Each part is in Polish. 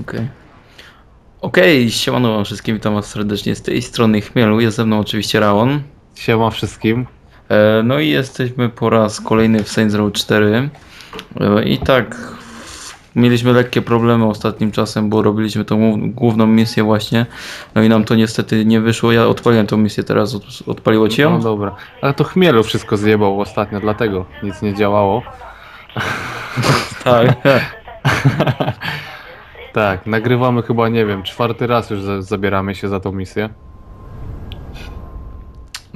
Okej. Okej, siemano wam wszystkim, witam was serdecznie z tej strony Chmielu, jest ze mną oczywiście Raon. Siema wszystkim. E, no i jesteśmy po raz kolejny w Saints Row 4. E, I tak, mieliśmy lekkie problemy ostatnim czasem, bo robiliśmy tą głów- główną misję właśnie. No i nam to niestety nie wyszło, ja odpaliłem tą misję teraz, od, odpaliło ci No ją? dobra. Ale to chmielu wszystko zjebał ostatnio, dlatego nic nie działało. Tak. Tak, nagrywamy chyba, nie wiem, czwarty raz już za zabieramy się za tą misję.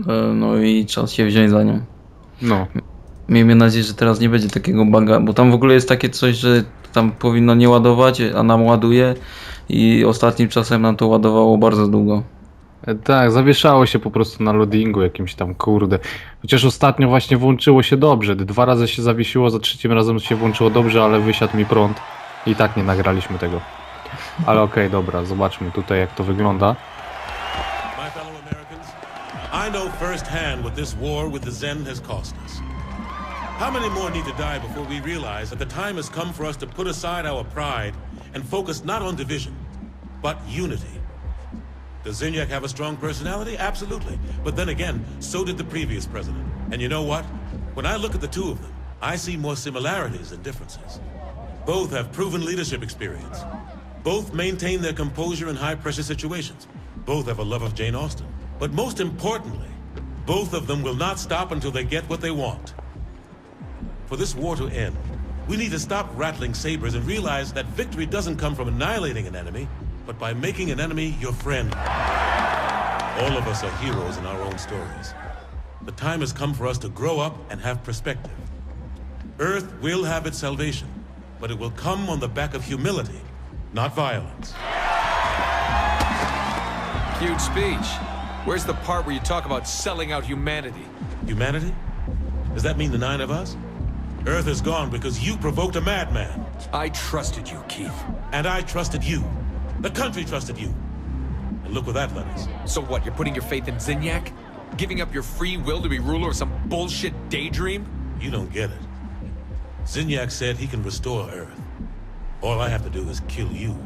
E, no i czas się wziąć za nią. No, Miejmy nadzieję, że teraz nie będzie takiego baga, bo tam w ogóle jest takie coś, że tam powinno nie ładować, a nam ładuje i ostatnim czasem nam to ładowało bardzo długo. E, tak, zawieszało się po prostu na loadingu jakimś tam, kurde. Chociaż ostatnio właśnie włączyło się dobrze. Dwa razy się zawiesiło, za trzecim razem się włączyło dobrze, ale wysiadł mi prąd. I tak nie nagraliśmy tego. Ale okej, dobra, zobaczmy tutaj jak to wygląda. I know firsthand what this war with the Zen has cost us. How many more need to die before we realize that the time has come for us to put aside our pride and focus not on division, but unity? Does Zinyak have a strong personality? Absolutely. But then again, so did the previous president. And you know what? When I look at the two of them, I see more similarities than differences. Both have proven leadership experience. Both maintain their composure in high pressure situations. Both have a love of Jane Austen. But most importantly, both of them will not stop until they get what they want. For this war to end, we need to stop rattling sabers and realize that victory doesn't come from annihilating an enemy, but by making an enemy your friend. All of us are heroes in our own stories. The time has come for us to grow up and have perspective. Earth will have its salvation, but it will come on the back of humility, not violence. Huge speech. Where's the part where you talk about selling out humanity? Humanity? Does that mean the nine of us? Earth is gone because you provoked a madman. I trusted you, Keith. And I trusted you. The country trusted you. And look where that led us. So what, you're putting your faith in Zinyak? Giving up your free will to be ruler of some bullshit daydream? You don't get it. Zinyak said he can restore Earth. All I have to do is kill you.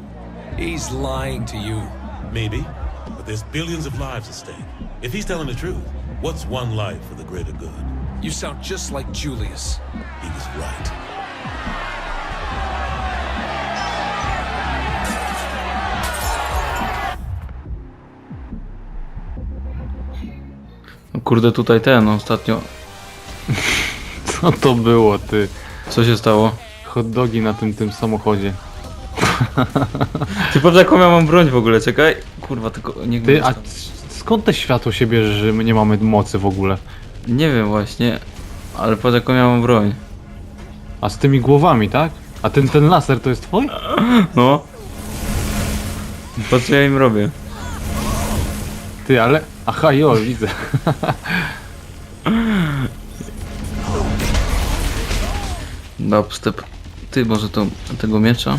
He's lying to you. Maybe. But there's billions of lives at stake. If he's telling the truth, what's one life for the greater good? You sound just like Julius. He was right. Kurde, tutaj ten ostatnio. Co to było, ty? Co się stało? Hot dogi na tym, tym samochodzie. Ty patrz jaką ja mam broń w ogóle, czekaj. Kurwa, tylko nie Ty, a skąd te światło się bierze, że my nie mamy mocy w ogóle? Nie wiem właśnie, ale patrz jaką ja mam broń. A z tymi głowami, tak? A ten, ten laser to jest twój? No. Patrz co ja im robię. Ty, ale... Aha, jo, widzę. Dubstep. Ty, może to tego miecza?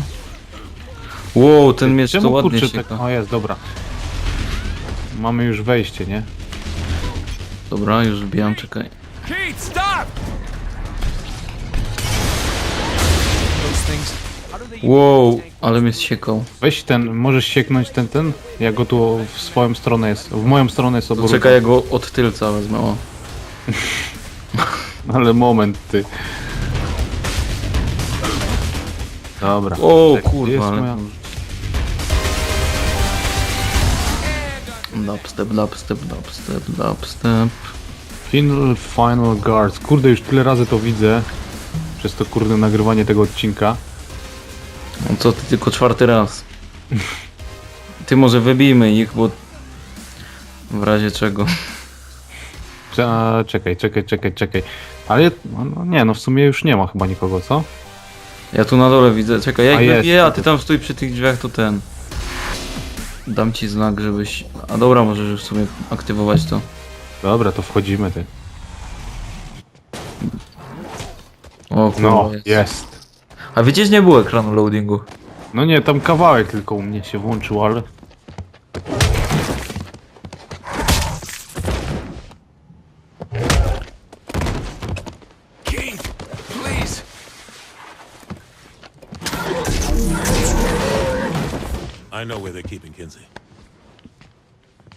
Wow, ten miecz to Czemu, ładnie kurczę, się. tak... O, jest, dobra. Mamy już wejście, nie? Dobra, już wbijam, czekaj. Keith, stop! Wow, ale mnie zsiekał. Weź ten, możesz sieknąć ten, ten? Ja go tu w swoją stronę jest, w moją stronę jest To obrócony. czekaj, ja go od tylca wezmę, o. Ale moment, ty. Dobra. O, kurwa, ale- moja- Dubstep, dubstep, dubstep, dubstep. Final, final Guards. Kurde, już tyle razy to widzę. Przez to kurde nagrywanie tego odcinka. No co ty, tylko czwarty raz. Ty może wybijmy ich, bo... W razie czego. Cze- Czekaj, czekaj, czekaj, czekaj. Ale no, no nie, no w sumie już nie ma chyba nikogo, co? Ja tu na dole widzę, czekaj, ja A ich jest, wybiję, a ty tam stój przy tych drzwiach, to ten. Dam ci znak, żebyś... A dobra, możesz już sobie aktywować to. Dobra, to wchodzimy, ty. O kurwa, No, jest. jest. A wiecie, że nie było ekranu loadingu? No nie, tam kawałek tylko u mnie się włączył, ale... where they're keeping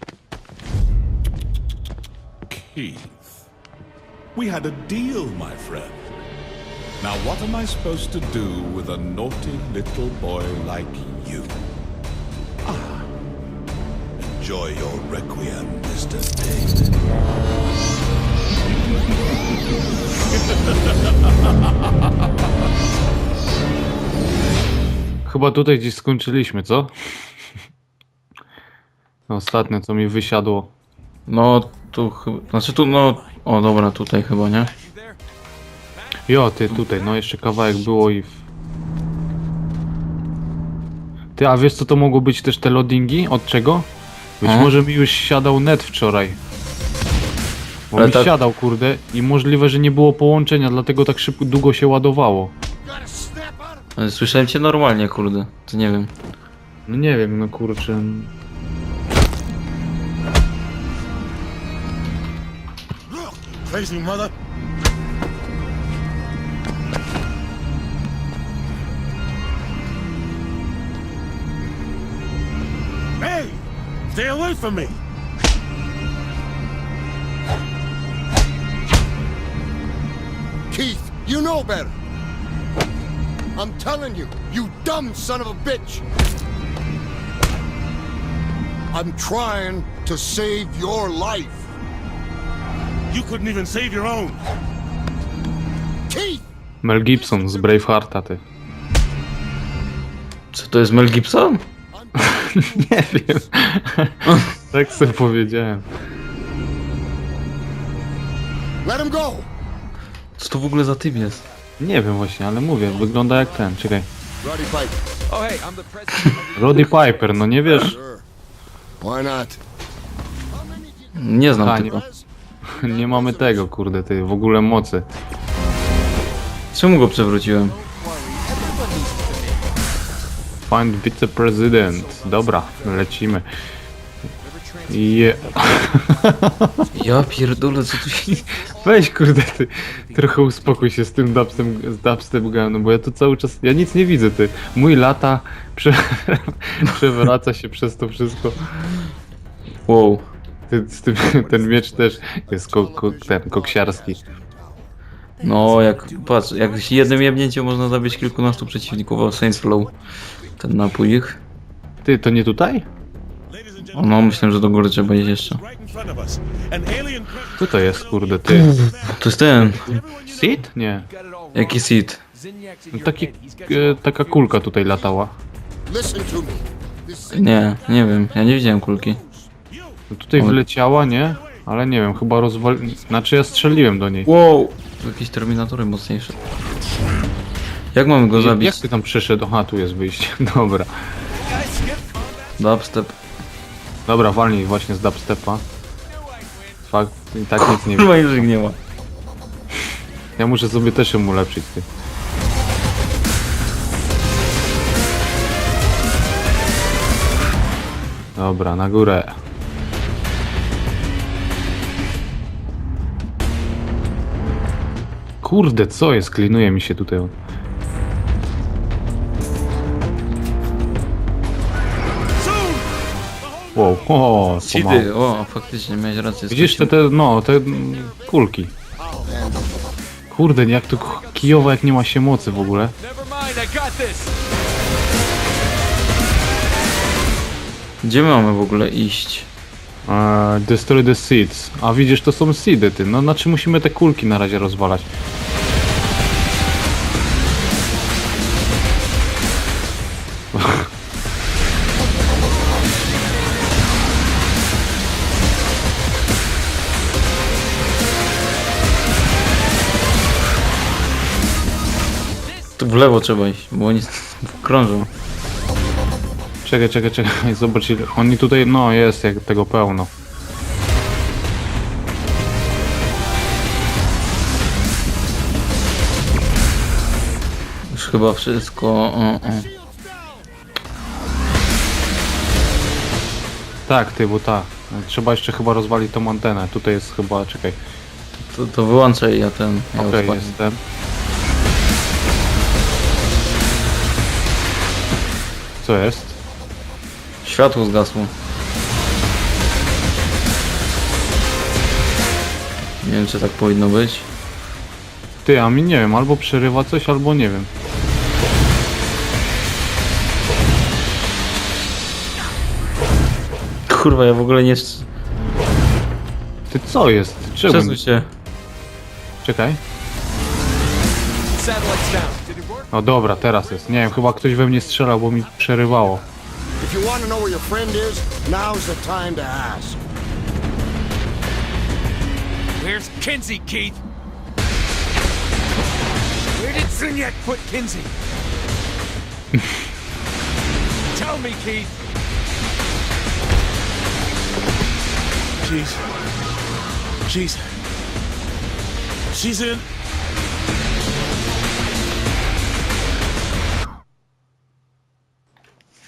Kinsey. Keith. We had a deal, my friend. Now, what am I supposed to do with a naughty little boy like you? Ah. Enjoy your requiem, Mr. David. Chyba tutaj gdzieś skończyliśmy, co? Ostatnio co mi wysiadło. No, tu chyba... Znaczy tu, no... O, dobra, tutaj chyba, nie? Jo, ty tutaj, no jeszcze kawałek było i... w- Ty, a wiesz co to mogło być też te loadingi? Od czego? Być Hmm? może mi już siadał net wczoraj. Bo Ale mi tak- siadał, kurde, i możliwe, że nie było połączenia, dlatego tak szybko, długo się ładowało. Ale Słyszałem cię normalnie, kurde. To nie wiem. No nie wiem, no kurczę... Crazy mother. Hey! Stay away from me! Keith, you know better. I'm telling you, you dumb son of a bitch. I'm trying to save your life. You couldn't even save your own. Keith! Mel Gibson z Bravehearta, ty. Co to jest Mel Gibson? Nie wiem. tak sobie powiedziałem. Let him go! Co to w ogóle za typ jest? Nie wiem właśnie, ale mówię, wygląda jak ten, czekaj. Roddy Piper. Oh, hey, I'm the president. Roddy Piper, no nie wiesz? Why not? Nie znam typa. Nie mamy tego, kurde, ty, w ogóle mocy. Czemu go przewróciłem? Find viceprezydent. Dobra, lecimy. Je... Ja pierdolę, co tu się... Weź kurde, ty, trochę uspokój się z tym dubstem, z dubstep gun, bo ja tu cały czas, ja nic nie widzę, ty. Mój lata prze... przewraca się przez to wszystko. Wow. Tym, ten miecz też jest ko, ko, ten, koksiarski. No, jak... Patrz, jak jednym jebnięciem można zabić kilkunastu przeciwników o Saints Flow. Ten napój ich. Ty, to nie tutaj? O, no, myślę, że do góry trzeba iść jeszcze. Co to jest, kurde, ty? To jest ten. Seed? Nie. Jaki seed? No taki, e, taka kulka tutaj latała. Nie, nie wiem. Ja nie widziałem kulki. No tutaj wleciała, nie? Ale nie wiem, chyba rozwali... Znaczy ja strzeliłem do niej. Wow! Jakieś terminatory mocniejsze. Jak mamy go zabić? Jak ty tam przyszedł? Aha, tu jest wyjście. Dobra. Dubstep. Dobra, walnij właśnie z dubstepa. Fakt, i tak nic nie wiem. Chyba już ich nie ma. Ja muszę sobie też ją ulepszyć, ty. Dobra, na górę. Kurde, co jest? Klinuje mi się tutaj. Wow, o, pomału. Seedy, o, faktycznie miałeś rację. Widzisz te, te, no, te mm, kulki. Kurde, jak to k- kijowo, jak nie ma się mocy w ogóle. Never mind, I got this. Gdzie my mamy w ogóle iść? Destroy the seeds. A widzisz, to są seedy, ty. No, znaczy musimy te kulki na razie rozwalać. Tu w lewo trzeba iść, bo oni krążą. Czekaj, czekaj, czekaj, zobacz ile... Oni tutaj, no jest, jak tego pełno. Już chyba wszystko. O, o. Tak, ty, bo tak. Trzeba jeszcze chyba rozwalić tą antenę. Tutaj jest chyba, czekaj. To, to wyłączaj ja ten. Ja Okej, jestem. Co jest? Światło zgasło. Nie wiem, czy tak powinno być. Ty, a mi nie wiem, albo przerywa coś, albo nie wiem. Kurwa, ja w ogóle nie... Ty co jest? Czemu? Przesuń się. Czekaj. No dobra, teraz jest. Nie wiem, chyba ktoś we mnie strzelał, bo mi przerywało. If you want to know where your friend is, now's the time to ask. Where's Kinsey, Keith? Where did Zinyak put Kinsey? Tell me, Keith. She's. She's. She's in.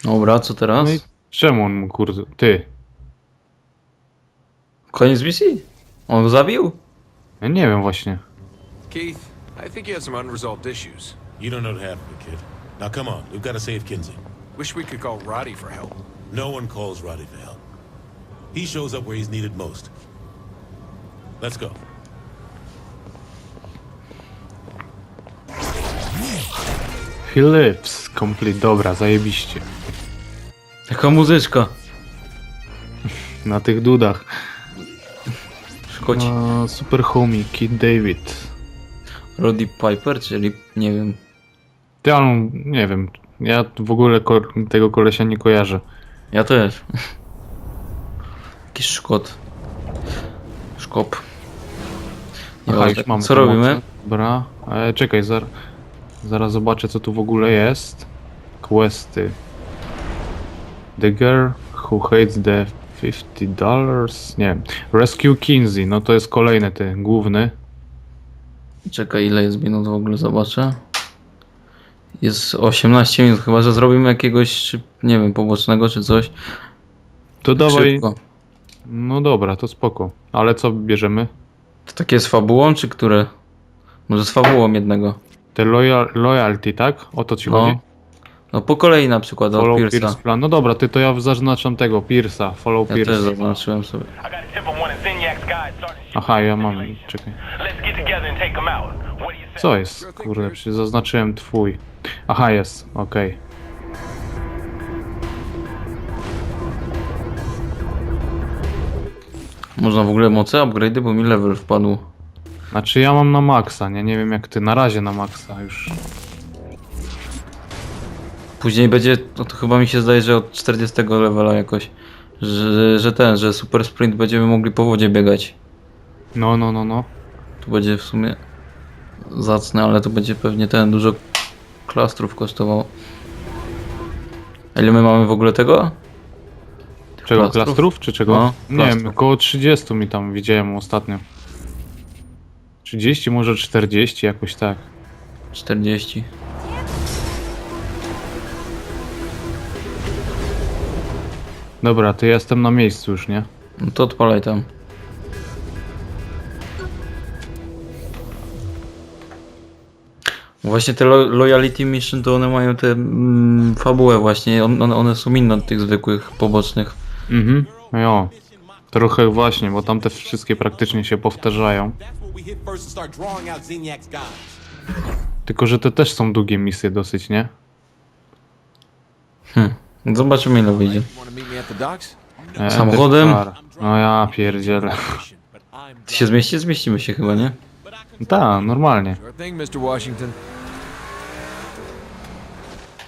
Dobra, co teraz? No i czemu on mu kurde... Ty. Koniec misji? On go zabił? Ja nie wiem właśnie. Keith, I think you have some unresolved issues. You don't know what happened, kid. Now come on, we've got to save Kinsey. Wish we could call Roddy for help. No one calls Roddy for help. He shows up where he's needed most. Let's go. Philips, complete, dobra, zajebiście. Jaka muzyczka. Na tych dudach. Szkoci. No, super homie, Kid David. Roddy Piper, czyli nie wiem. Ty, ale nie wiem, ja w ogóle ko tego kolesia nie kojarzę. Ja też. Jakiś szkot. Szkop. Aha, już mamy Co robimy? Dobra, e, czekaj, zar zaraz zobaczę co tu w ogóle jest. Questy. The girl who hates the 50 dollars. Nie wiem. Rescue Kinsey, no to jest kolejny ten główny. Czekaj, ile jest minut w ogóle, zobaczę. Jest 18 minut, chyba że zrobimy jakiegoś, nie wiem, pobocznego czy coś. To dawaj. Szybko. No dobra, to spoko. Ale co bierzemy? To takie z fabułą, czy które? Może z fabułą jednego. Te loyal loyalty, tak? O to ci No. chodzi? No po kolei na przykład, od Follow Pierce'a. Pierce plan. No dobra, ty to ja zaznaczam tego, Pierce'a. Follow Ja też Pierce. zaznaczyłem sobie. Aha, ja mam. Czekaj. Co jest? Kurde, przecież zaznaczyłem twój. Aha, jest, okej. Można w ogóle moce, upgrade'y, bo mi level wpadł. Znaczy ja mam na maksa, nie? Nie wiem jak ty, na razie na maksa już. Później będzie, no to chyba mi się zdaje, że od 40 levela jakoś, że, że ten, że super sprint będziemy mogli po wodzie biegać. No, no, no, no. Tu będzie w sumie zacne, ale to będzie pewnie ten dużo klastrów kosztowało. A ile my mamy w ogóle tego? Tych Czego, klastrów czy czego? No, nie wiem, klastrów. około 30 mi tam widziałem ostatnio. 30, może 40, jakoś tak. 40. Dobra, to ja jestem na miejscu już, nie? No to odpalaj tam. Właśnie te lo loyalty mission to one mają te mm, fabułę właśnie, on, one, one są inne od tych zwykłych pobocznych. Mhm, jo. Trochę właśnie, bo tamte wszystkie praktycznie się powtarzają. Tylko, że te też są długie misje dosyć, nie? Zobaczymy ile wyjdzie. E, Samochodem? No ja pierdzielę. Ty się zmieści? Zmieścimy się chyba, nie? Tak, normalnie.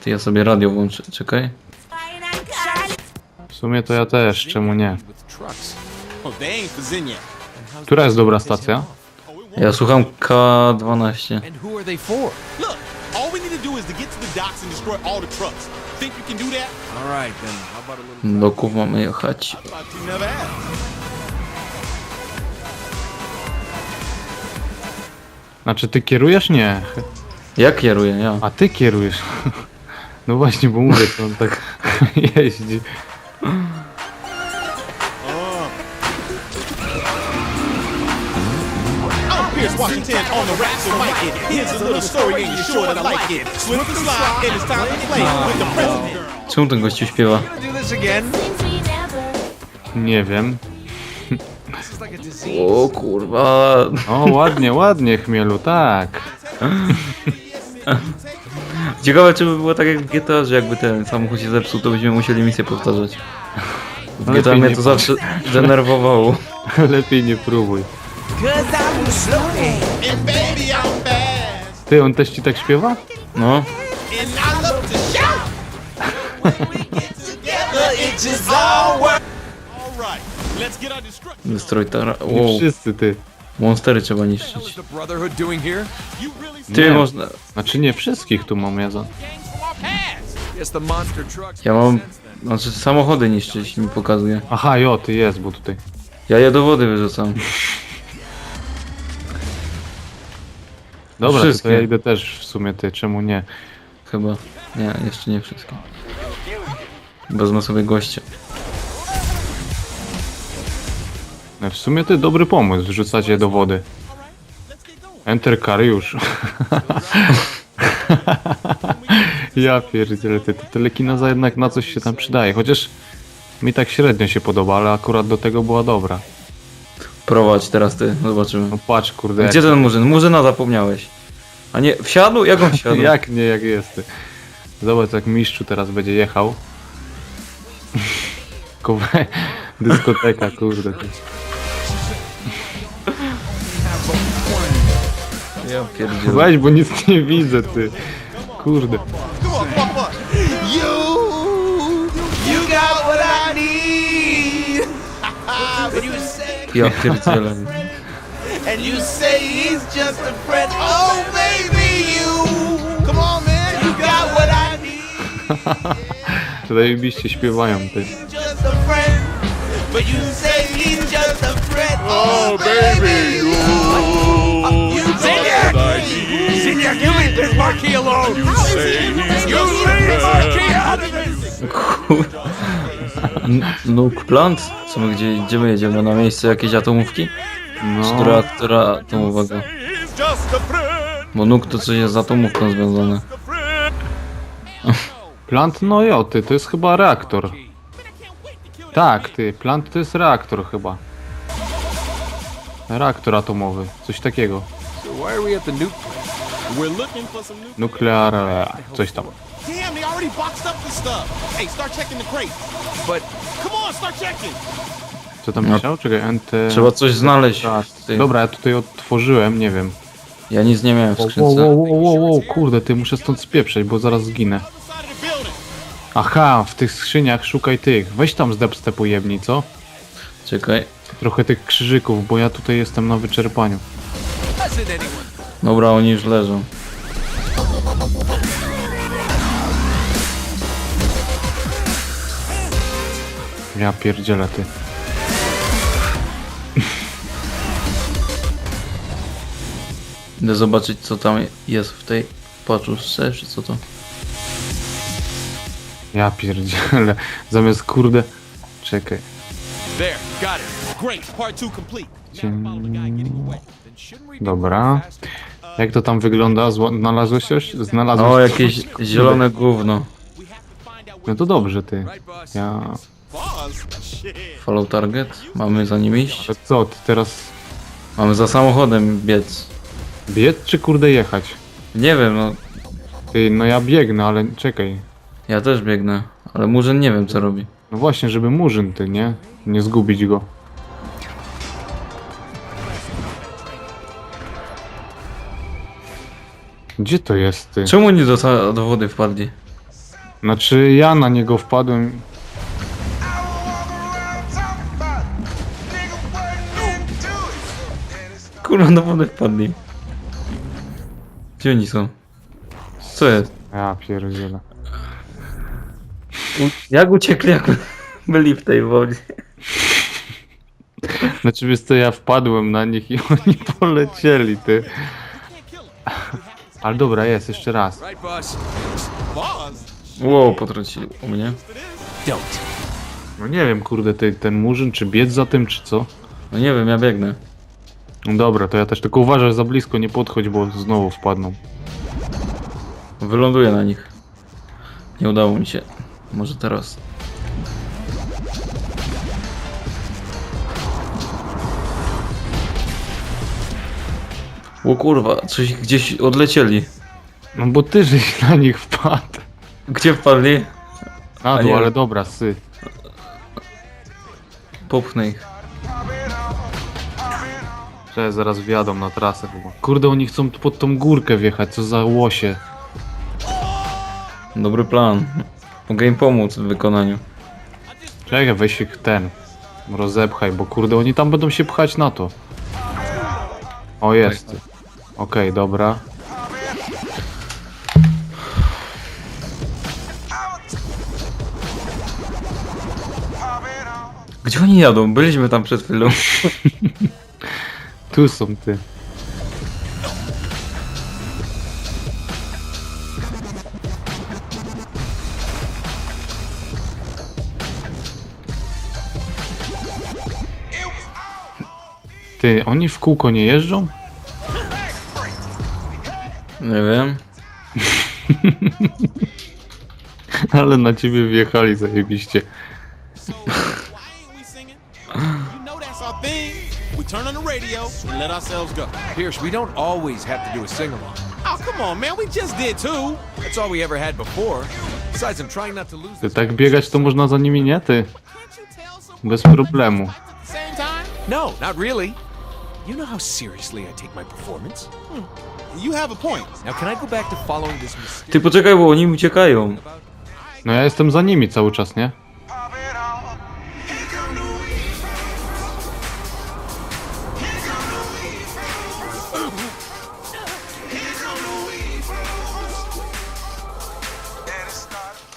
Ty ja sobie radio włączę, czekaj. W sumie to ja też, czemu nie? Która jest dobra stacja? Ja słucham K12. And who are they for? Look, all we need to do is to get to the docks and destroy all the trucks. Think you can do that? All right, then. How about a little... Do Ków mamy jechać. Znaczy ty kierujesz? Nie. Ja kieruję, ja. A ty kierujesz. No właśnie, bo mówię, to on tak jeździ. Washington on the rap, so mic it. Here's a little story and you're sure to like it. And slide, and it's time to play with the president. Czemu ten gościu śpiewa? Do this this again? Nie wiem. O kurwa. O, ładnie, ładnie, chmielu, tak. Ciekawe czy by było tak jak w GTA, że jakby ten samochód się zepsuł, to byśmy musieli misję powtarzać. W GTA mnie nie to zawsze denerwowało. Lepiej nie próbuj. And baby, I'm bad. Ty, on też ci tak śpiewa? No. And I love to shout. when we get together, it just all works. All right, let's get our destruction. Destroy Tara. Wow. wszyscy, ty. Monstery trzeba niszczyć. Ty można... Znaczy nie wszystkich tu mam, ja za... gangs from our past. Yes, the monster trucks. Ja mam... Znaczy samochody niszczyć mi pokazuje. Aha, jo, ty jest, bo tutaj... Ja je do wody wyrzucam. Dobra, to, to Wszystkie. ja idę też w sumie, ty, czemu nie? Chyba. Nie, jeszcze nie wszystkie. Wezmę sobie gościa. No, W sumie to dobry pomysł, wrzucać je do wody. Enter Kariusz. ja pierdzielę, ty, to telekinoza jednak na coś się tam przydaje, chociaż mi tak średnio się podoba, ale akurat do tego była dobra. Prowadź teraz ty, zobaczymy. No patrz, kurde, Gdzie ten murzyn? Murzyna zapomniałeś. A nie, wsiadł? Jak on wsiadł? jak, nie, jak jest. Zobacz, jak mistrzu teraz będzie jechał. Kowe... Dyskoteka, kurde. Ja pierdzielę. Weź, bo nic nie widzę, ty. Kurde. You got what I need. And you say, Ja pierdzielę. and you say he's just a friend. Oh, baby, you. Come on, man. You got what I need. Zajebiście śpiewają, ty. Just a friend. But you say he's just a friend. Oh, baby, you. You Zinyak! Zinyak, you leave this marquee alone! You say he's You leave marquee out of this! Nuke Plant? Co my, gdzie, gdzie my jedziemy? Na miejsce jakiejś atomówki? No, Która, która. Bo Nuke to coś jest z atomówką związane. plant, no jo, ty, to jest chyba reaktor. Tak, ty, plant to jest reaktor chyba. Reaktor atomowy, coś takiego. So why are we at the nuke plant? We're looking for some new. Nuklear, coś tam. Damn, they already boxed up this stuff. Hey, start checking the crate. But Come on, start checking. Co tam No. myślał? Czekaj, NT... Trzeba coś znaleźć. Ty. Dobra, ja tutaj otworzyłem, nie wiem. Ja nic nie miałem w Wow, skrzynce. wow, wow, wow, wow, kurde, ty, muszę stąd spieprzeć, bo zaraz zginę. Other side of the building. Aha, w tych skrzyniach szukaj tych. Weź tam z dubstepu jebni, co? Czekaj. Trochę tych krzyżyków, bo ja tutaj jestem na wyczerpaniu. Dobra, oni już leżą. Ja pierdzielę, ty. Idę zobaczyć co tam jest w tej paczuszce, czy co to? Ja pierdzielę. Zamiast kurde... Czekaj. There, got it. Great, part two complete. Dobra. faster? Jak to tam wygląda? Zła- Znalazłeś coś? Znalazłeś O, jakieś zielone gówno. No to dobrze, ty. Ja... Follow target. Mamy za nim iść? Ale co, ty teraz Mamy za samochodem biec. biec czy kurde jechać? Nie wiem, no. Ty, no ja biegnę, ale czekaj. Ja też biegnę. Ale Murzyn nie wiem co robi. No właśnie, żeby murzyn, ty, nie? Nie zgubić go. Gdzie to jest, ty? Czemu nie do, do wody wpadli? Znaczy ja na niego wpadłem. Kurwa, do wody wpadli. Gdzie oni są? Co jest? Ja pierdzielę. U- Jak uciekli, jak byli w tej wodzie? Znaczy wiesz co, ja wpadłem na nich i oni polecieli, ty. Ale dobra, jest, jeszcze raz. Wow, potrącili u mnie. No nie wiem, kurde, ty, ten murzyn, czy biec za tym, czy co? No nie wiem, ja biegnę. No dobra, to ja też tylko uważaj za blisko, nie podchodź, bo znowu wpadną. Wyląduję na nich. Nie udało mi się. Może teraz. O kurwa, coś gdzieś odlecieli. No bo ty żeś na nich wpadł. Gdzie wpadli? Na A dół, nie. ale dobra, sy. Popchnę ich. Że zaraz wjadą na trasę chyba. Kurde, oni chcą tu pod tą górkę wjechać, co za łosie. Dobry plan. Mogę im pomóc w wykonaniu. Czekaj, weź ich ten. Rozepchaj, bo kurde, oni tam będą się pchać na to. O, jest. Okej, dobra. Gdzie oni jadą? Byliśmy tam przed chwilą. Tu są ty. Ty, oni w kółko nie jeżdżą? Nie wiem. Ale na ciebie wjechali zajebiście. And let ourselves go. Pierce, we don't always have to do a sing-along. Oh, come on, man. We just did too. That's all we ever had before. Besides, I'm trying not to lose Ty this. tak biegać to można za nimi, nie? Ty. Can't you tell some Bez problemu. at the same time? No, not really. You know how seriously I take my performance. You have a point. Now, can I go back to following this mysterious... Ty poczekaj, bo oni uciekają. No ja jestem za nimi cały czas, nie?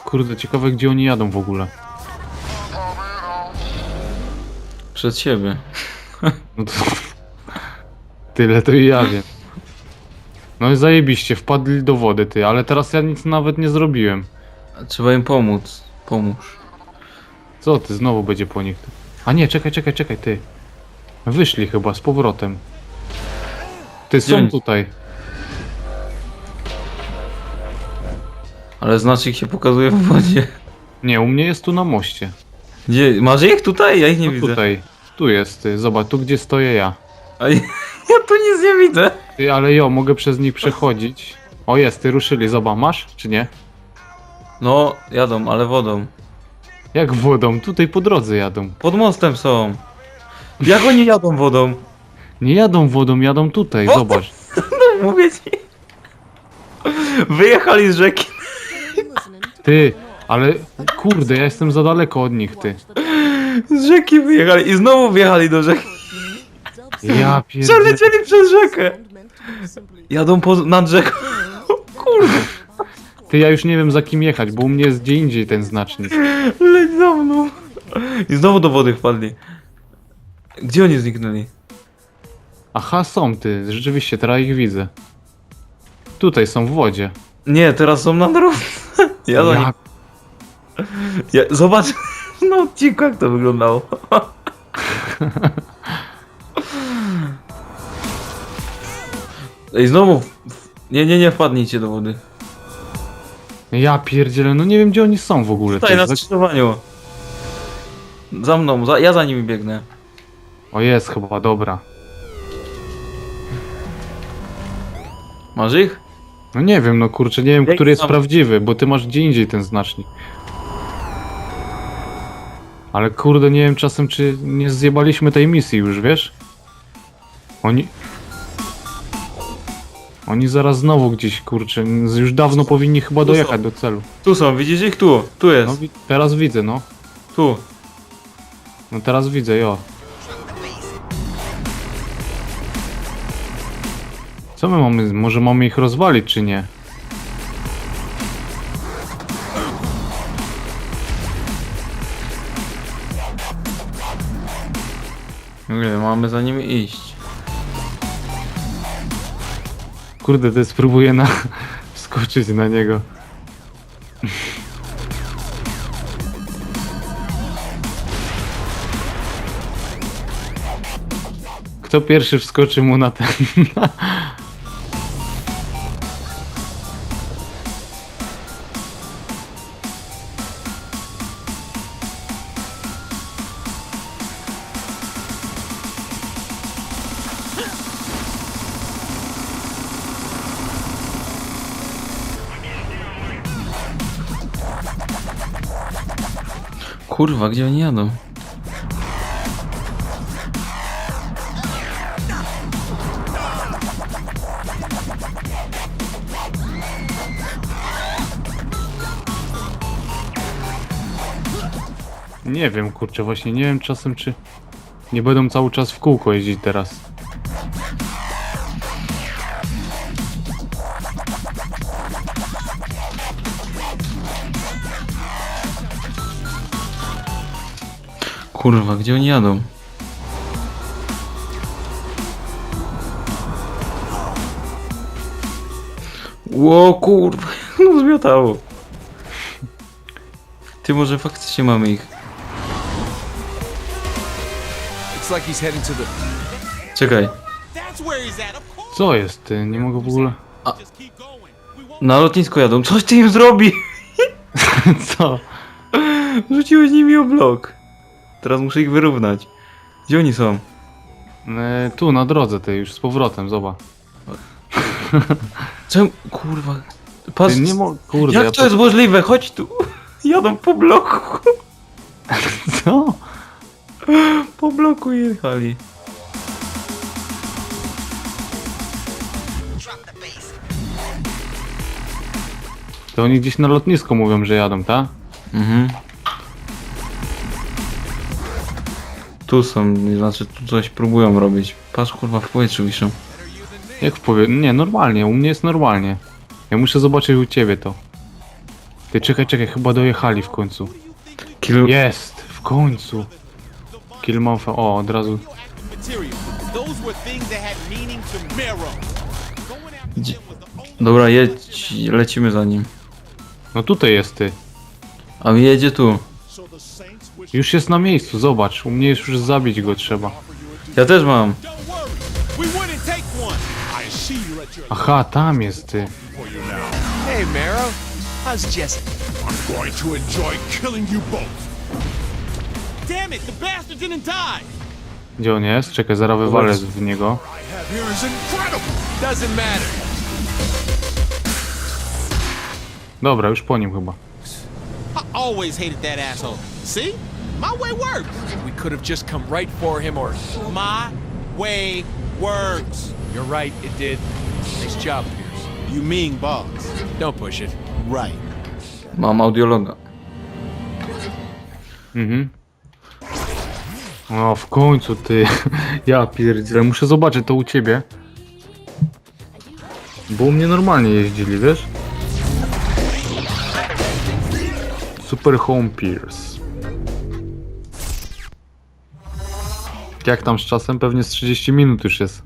Kurde, ciekawe gdzie oni jadą w ogóle. Przed siebie. No to... Tyle to i ja wiem. No i zajebiście, wpadli do wody ty, ale teraz ja nic nawet nie zrobiłem. Trzeba im pomóc. Pomóż. Co ty, znowu będzie po nich. A nie, czekaj, czekaj, czekaj, ty. Wyszli chyba z powrotem. Ty, są oni? tutaj. Ale znacznik się pokazuje w wodzie. Nie, u mnie jest tu na moście. Gdzie? Masz ich tutaj? Ja ich nie No widzę. tutaj. Tu jest, ty. Zobacz, tu gdzie stoję ja. A ja, ja tu nic nie widzę. Ty, ale jo, mogę przez nich przechodzić. O jest, ty ruszyli, zobacz, masz, czy nie? No, jadą, ale wodą. Jak wodą, tutaj po drodze jadą. Pod mostem są. Jak oni jadą wodą? Nie jadą wodą, jadą tutaj, O! zobacz. No, mówię ci. Wyjechali z rzeki. Ty, ale kurde, ja jestem za daleko od nich, ty. Z rzeki wyjechali i znowu wjechali do rzeki. Ja pierdolę. Przelecieli przez rzekę. Jadą po, nad rzeką. Kurde, Ty, ja już nie wiem za kim jechać, bo u mnie jest gdzie indziej ten znacznik. leć za mną. I znowu do wody wpadli. Gdzie oni zniknęli? Aha, są ty, rzeczywiście, teraz ich widzę. Tutaj są w wodzie. Nie, teraz są na drodze. Ja nich. Ja, zobacz na odcinku jak to wyglądało. Ej, znowu. Nie, nie, nie wpadnijcie do wody. Ja pierdzielę, no nie wiem gdzie oni są w ogóle. Tutaj na skrzyżowaniu. Za mną, za, ja za nimi biegnę. O jest chyba, dobra. Masz ich? No nie wiem, no kurczę, nie wiem, który jest prawdziwy, bo ty masz gdzie indziej ten znacznik. Ale kurde, nie wiem czasem, czy nie zjebaliśmy tej misji już, wiesz? Oni... Oni zaraz znowu gdzieś, kurczę, już dawno powinni chyba Tu są. dojechać do celu. Tu są, widzisz ich? Tu, tu jest. No wi- teraz widzę, no. Tu. No teraz widzę, jo. Co my mamy? Może mamy ich rozwalić, czy nie? Nie, mamy za nimi iść. Kurde, to spróbuję na... wskoczyć na niego. Kto pierwszy wskoczy mu na ten... Kurwa, gdzie oni jadą? Nie wiem, kurczę, właśnie nie wiem czasem czy nie będą cały czas w kółko jeździć teraz. Kurwa, gdzie oni jadą? Ło kurwa, no zmiotało. Ty może faktycznie mamy ich. Czekaj. Co jest ty? Nie mogę w ogóle... Na lotnisko jadą. Coś ty im zrobi! Co? Rzuciłeś nimi o blok. Teraz muszę ich wyrównać. Gdzie oni są? E, tu, na drodze ty, już z powrotem, zobacz. Czemu? Kurwa. Ty nie mo... Kurde, jak ja to jest możliwe? Chodź tu. Jadą po bloku. Co? Po bloku jechali. To oni gdzieś na lotnisko mówią, że jadą, tak? Mhm. Tu są, znaczy tu coś próbują robić. Patrz kurwa w powietrzu wiszą. Jak w powie... Nie, normalnie, u mnie jest normalnie. Ja muszę zobaczyć u ciebie to. Ty, czekaj, czekaj, chyba dojechali w końcu. Kill... Jest, w końcu. Killmofa, o, od razu. material. Those were things that had meaning to Mero. Going after Gdzie- them was the only Dobra, jedź, lecimy za nim. No tutaj jest ty. A jedzie tu. Już jest na miejscu, zobacz. U mnie już zabić go trzeba. Ja też mam. Aha, tam jest ty. Hey, Mero. How's Jesse? I'm going to enjoy killing you both. Damn it, the bastard didn't die. Gdzie on jest? Czekaj, zaraz wywalę w niego. I have here is incredible. Doesn't matter. Dobra, już po nim chyba. I always hated that asshole. See? My way works. We could have just come right for him, or My way works. you're right, it did. Nice job, Pierce. You mean boss. Don't push it. Right. Mam audiologa. Mhm. O, w końcu ty. Ja pierdzielę, muszę zobaczyć to u ciebie. Bo u mnie normalnie jeździli, wiesz? Super Home Pierce. Jak tam z czasem? Pewnie z 30 minut już jest.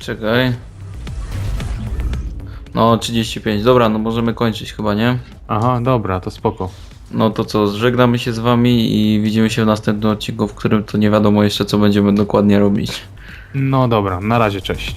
Czekaj. No, 35. Dobra, no możemy kończyć chyba, nie? Aha, dobra, to spoko. No to co, żegnamy się z wami i widzimy się w następnym odcinku, w którym to nie wiadomo jeszcze co będziemy dokładnie robić. No dobra, na razie, cześć.